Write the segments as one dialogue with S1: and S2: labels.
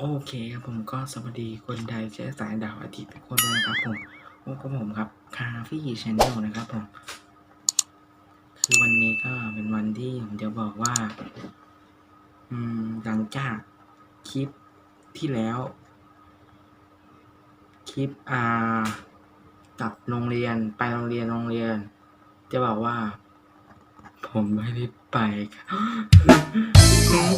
S1: โอเคครับผมก็สวัสดีคนไทยเชื้อสายดาวอาทิตย์ทุกคนนะครับผมพบกับผมครับคาฟี่ชแนลนะครับผมคือวันนี้ก็เป็นวันที่ผมจะบอกว่า อืมหลังจากคลิปที่แล้ว คลิปอ่ากลับโรงเรียนไปโรงเรียนโรงเรียน จะบอกว่า ผมไม่ได้ไปครับ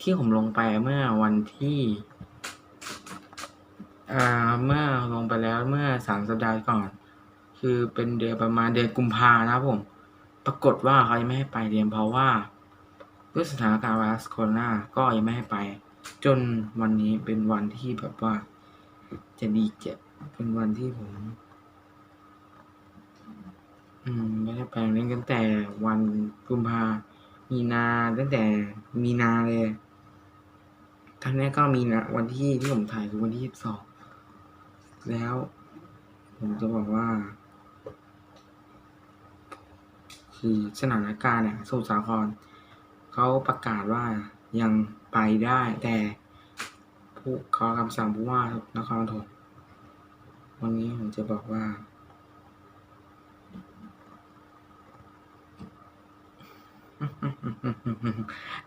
S1: ที่ผมลงไปเมื่อวันที่อ่าเมื่อลงไปแล้วเมื่อสามสัปดาห์ก่อน คือเป็นเดือนประมาณเดือนกุมภานะครับผม ปรากฏว่าเขายังไม่ให้ไปเรียนเพราะว่าด้วยสถานการณ์ไวรัสโคโรนาก็ยังไม่ให้ไป จนวันนี้เป็นวันที่แบบว่า จะดีเจ็เป็นวันที่ผม อืมไม่ได้ไปโรงเรียนตั้งแต่วันกุมภามีนาตั้งแต่มีนาเลย ครั้งนี้ก็มีนะ วันที่ที่ผมถ่ายคือวันที่ยี่สิบสองแล้ว ผมจะบอกว่า คือสถานการณ์เนี่ยสมุทรสาครเขาประกาศว่ายังไปได้แต่ผู้ขอคำสั่งผู้ว่านครปฐมวันนี้ผมจะบอกว่า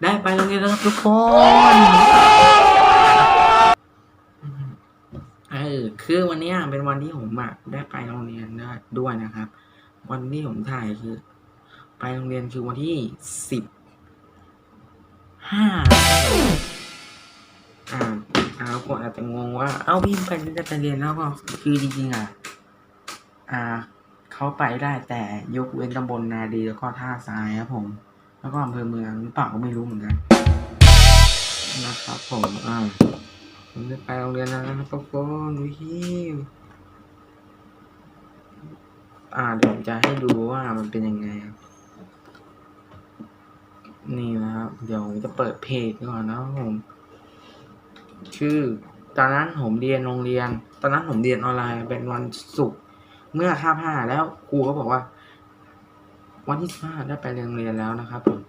S1: ได้ไปโรงเรียนแล้วครับทุกคน คือวันนี้เป็นวันที่ผมอะได้ไปโรงเรียนได้ด้วยนะครับ วันที่ผมถ่ายคือ ไปโรงเรียนคือวันที่สิบห้าอ่าอ่าคนอาจจะงงว่า เอ้าพี่ไปจะไปเรียนแล้วก็คือจริงๆอะอ่าเขาไปได้แต่ยกเว้นตำบลนาดีแล้วก็ท่าทรายครับผม แล้วก็อำเภอเมืองหรือเปล่าก็ไม่รู้เหมือนกันนะครับผมอ่า ผมจะไปโรงเรียนแล้วนะครับทุกคนวิวอ่าเดี๋ยวผมจะให้ดูว่ามันเป็นยังไงครับ นี่นะครับ เดี๋ยวผมจะเปิดเพจก่อนนะครับผม ชื่อ ตอนนั้นผมเรียนโรงเรียน ตอนนั้นผมเรียนออนไลน์เป็นวันศุกร์เมื่อคาบห้าแล้วครูก็บอกว่า วันที่ห้าได้ไปโรงเรียนแล้วนะครับผม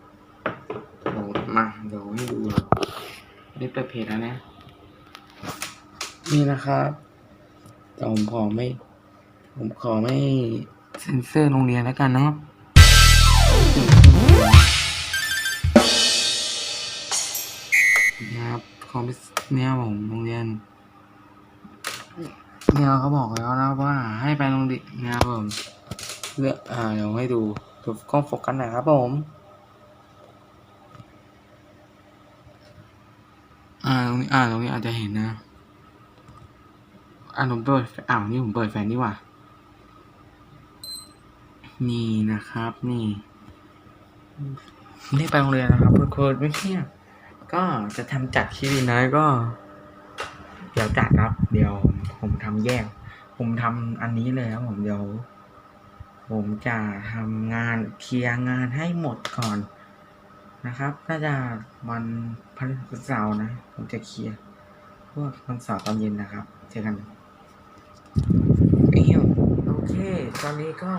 S1: เดี๋ยวมาเดี๋ยวให้ดูนี่เปิดเพจแล้วนะ นี่นะครับแต่ผมขอไม่ ผมขอไม่เซ็นเซอร์โรงเรียนแล้วกันเนาะนะครับขอไม่เนี่ยผมโรงเรียนเนี่ยเขาบอกแล้วนะว่าให้ไปโรงเรียนนะครับผมเลือกอ่าเดี๋ยวให้ดูดูกล้องโฟกัสหน่อยครับผมอ่าตรงนี้อ่าตรงนี้อาจจะเห็นนะ อ่าผมเปิดอ้าวนี่ผมเปิดแฟนนี่ว่านี่นะครับ นี่นี่ไปโรงเรียนนะครับทุกคนไม่เที่ยก็จะทำจัดคลิปอีน้อยก็ เดี๋ยวจัดครับ เดี๋ยวผมทำแยก ผมทำอันนี้เลยครับผมเดี๋ยว ผมจะทำงานเคลียร์งานให้หมดก่อนนะครับน่าจะวันพฤหัสเสาร์นะ ผมจะเคลียร์พวกวันเสาร์ตอนเย็นนะครับ เจอกันเอ้วโอเค ตอนนี้ก็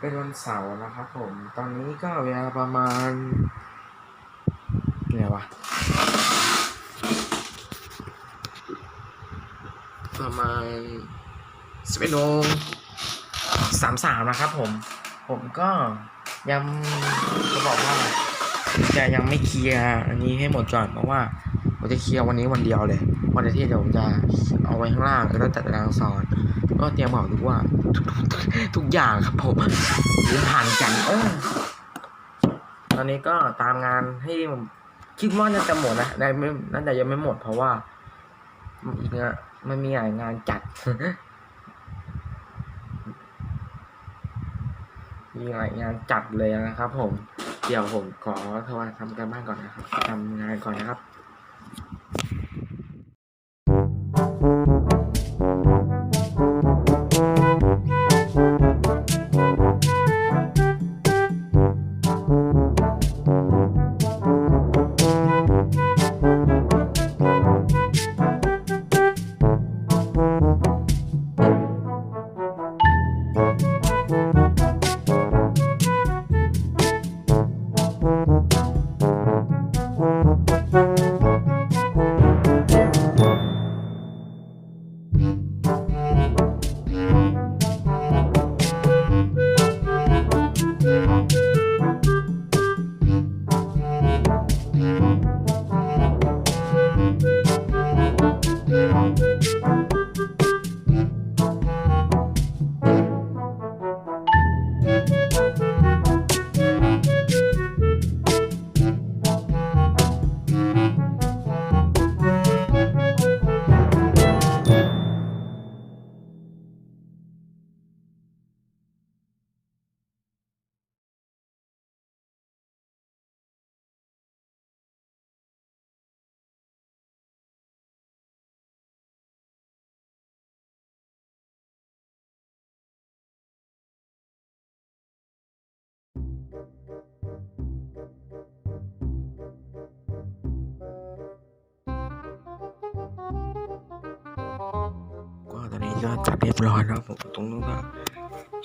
S1: เป็นวันเสาร์นะครับผม ตอนนี้ก็เวลาประมาณเนี่ยวะประมาณสิบเอ็ดโมงสามสามนะครับผม ผมก็ยังจะบอกว่าจะยังไม่เคลียร์อันนี้ให้หมดก่อนเพราะว่าผมจะเคลียร์วันนี้วันเดียวเลย วันอาทิตย์เดี๋ยวผมจะเอาไว้ข้างล่างแล้วจัดตารางสอน ก็เตรียมบอกทุกว่าทุกทุกทุกอย่างครับผมหรือผ่านกันเออตอนนี้ก็ตามงานให้ผมคิดว่าน่าจะหมดนะได้ไม่น่าจะยังไม่หมดเพราะว่าอีกงานมันมีหลายงานจัดมีหลายงานจัดเลยนะครับ ผม เดี๋ยวผมขอโทรทำการบ้านก่อนนะครับทำงานก่อนนะครับ ก็ตอนนี้ก็จัดเรียบร้อยแล้วผมตรงนู้นก็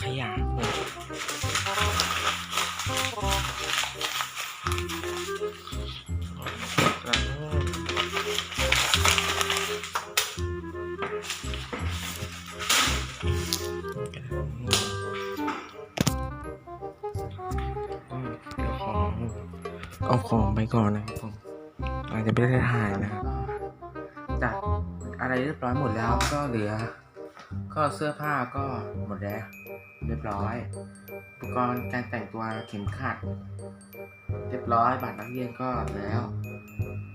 S1: ขยะ เอาของไปก่อนนะครับผมอาจจะไม่ได้ถ่ายนะครับจัดอะไรเรียบร้อยหมดแล้วก็เหลือ ก็เสื้อผ้าก็หมดแล้ว เรียบร้อย อุปกรณ์การแต่งตัวเข็มขัด เรียบร้อยบัตรนักเรียนก็แล้ว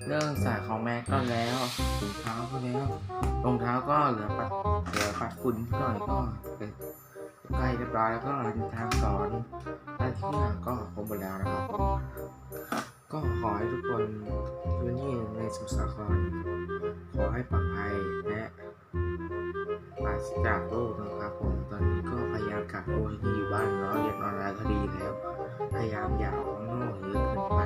S1: เรื่องสายของแม็กก็แล้วถุงเท้าก็แล้วรองเท้าก็เหลือปัดเหลือปัดฝุ่นหน่อยก็เป็นใกล้เรียบร้อยแล้วก็ทางสอนและที่หลังก็ครบหมดแล้วนะครับ ก็ขอให้ทุกคนพื้นที่ในสมุทรสาคร ขอให้ปลอดภัยและปราศจากโรคนะครับผมตอนนี้ก็พยายามกักตัวที่อยู่บ้านเนาะเรียนออนไลน์ก็ดีแล้ว พยายามอย่าออกนอกเยอะเกินไป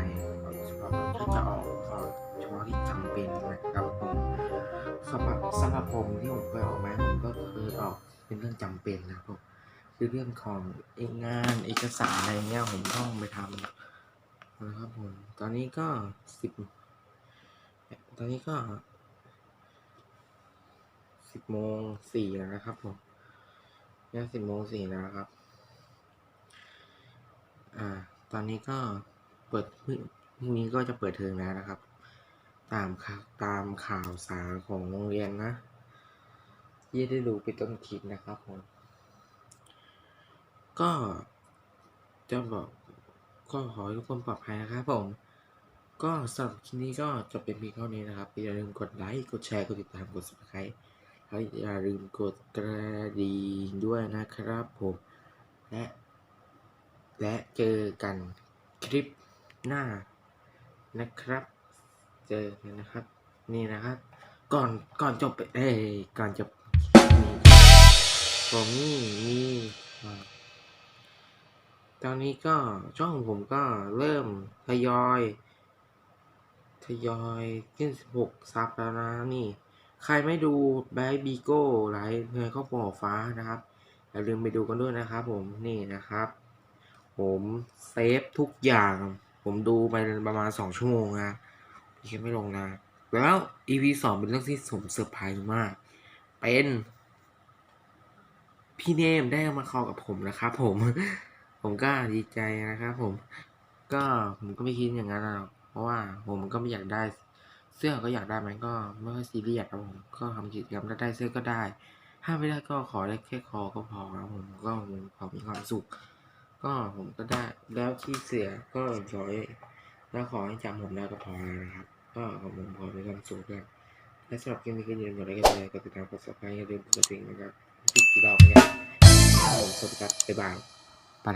S1: เฉพาะถ้าจะออกก็เฉพาะที่จำเป็นนะครับผมสำหรับสำหรับผมที่ผมเคยออกมาผมก็เคยออกเป็นเรื่องจำเป็นนะครับคือเรื่องของเอกงานเอกสารอะไรเงี้ยผมต้องไปทำ นะครับผม ตอนนี้ก็สิบตอนนี้ก็สิบโมงสี่แล้วนะครับผมเนี่ยสิบโมงสี่แล้วครับ อ่า ตอนนี้ก็เปิดพรุ่งนี้ก็จะเปิดเทอมแล้วนะครับ ตามข่าวตามข่าวสารของโรงเรียนนะที่ได้ดูไปต้นคลิปนะครับผม ก็จะบอก ก็ขอให้ทุกคนปลอดภัยนะครับผม ก็สำหรับคลิปนี้ก็จะเป็นเพียงเท่านี้นะครับ อย่าลืมกดไลค์กดแชร์กดติดตามกด subscribe แล้วอย่าลืมกดกระดิ่งด้วยนะครับผม และ และเจอกันคลิปหน้านะครับ เจอกันนะครับ นี่นะครับ ก่อนก่อนจบเอ้ก่อนจบผมนี่มีอ่า ตอนนี้ก็ช่องผมก็เริ่มทยอย ทยอยขึ้น 16 ซับแล้วนะนี่ ใครไม่ดูแบทบีโก้ไลฟ์เงยครอบครัวหัวฟ้านะครับอย่าลืมไปดูกันด้วยนะครับผมนี่นะครับ ผมเซฟทุกอย่าง ผมดูไปประมาณสองชั่วโมงนะพี่แค่ไม่ลงนะ แล้ว EP สองเป็นเรื่องที่ผมเซอร์ไพรส์มาก เป็น พี่เนมได้มาคอลกับผมนะครับผม ผมก็ดีใจนะครับผม ก็ผมก็ไม่คิดอย่างนั้นหรอกเพราะว่าผมก็ไม่อยากได้ เสื้อก็อยากได้มันก็ไม่ค่อยซีเรียสครับผมก็ทำกิจกรรมถ้าได้เสื้อก็ได้ ถ้าไม่ได้ก็ขอได้แค่คอก็พอครับผมก็ผมขอมีความสุข ก็ผมก็ได้แล้วที่เสียก็ขอแล้วขอให้จำผมได้ก็พอแล้วนะครับ ก็ผมผมพอมีความสุขด้วยและสำหรับคลิปนี้ก็อย่าลืมกดไลค์กดแชร์กดติดตามกดซับสไครต์อย่าลืมกดกระดิ่งนะครับทุกกี่ดอกเนี่ยผมสวัสดีครับบ๊ายบาย ไป